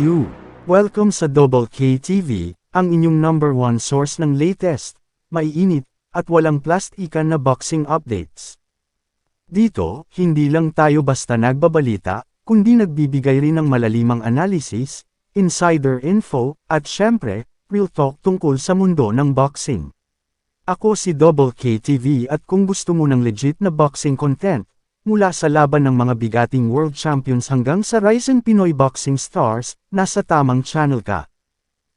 You. Welcome sa Double K TV, ang inyong number one source ng latest, maiinit, at walang plastikan na boxing updates. Dito, hindi lang tayo basta nagbabalita, kundi nagbibigay rin ng malalimang analysis, insider info, at syempre, real talk tungkol sa mundo ng boxing. Ako si Double K TV at kung gusto mo ng legit na boxing content, mula sa laban ng mga bigating world champions hanggang sa rising Pinoy boxing stars, nasa tamang channel ka.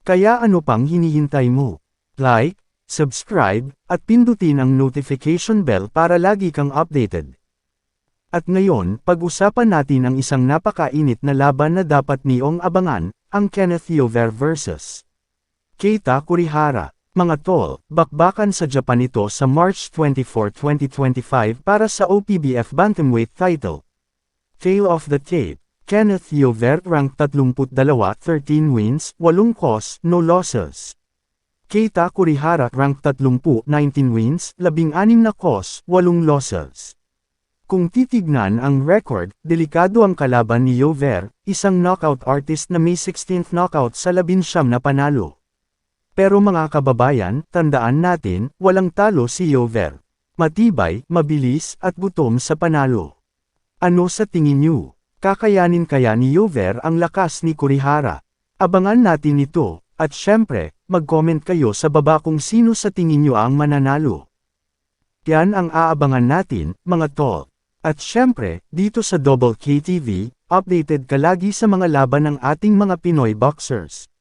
Kaya ano pang hinihintay mo? Like, subscribe, at pindutin ang notification bell para lagi kang updated. At ngayon, pag-usapan natin ang isang napakainit na laban na dapat niyong abangan, ang Kenneth Yover vs. Keita Kurihara. Mga tol, bakbakan sa Japan ito sa March 24, 2025 para sa OPBF Bantamweight title. Tail of the tape, Kenneth Yover rank 32, 13 wins, 8 cos, no losses. Keita Kurihara rank 30, 19 wins, 16 na cos, 8 losses. Kung titignan ang record, delikado ang kalaban ni Yover, isang knockout artist na may 16th knockout sa 19 na panalo. Pero mga kababayan, tandaan natin, walang talo si Yover. Matibay, mabilis, at butom sa panalo. Ano sa tingin niyo? Kakayanin kaya ni Yover ang lakas ni Kurihara? Abangan natin ito, at syempre, mag-comment kayo sa baba kung sino sa tingin niyo ang mananalo. Yan ang aabangan natin, mga tol. At syempre, dito sa Double KTV, updated ka lagi sa mga laban ng ating mga Pinoy boxers.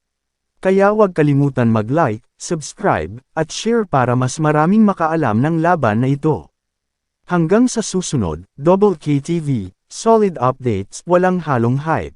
Kaya huwag kalimutan mag-like, subscribe, at share para mas maraming makaalam ng laban na ito. Hanggang sa susunod, Double KTV, solid updates, walang halong hype.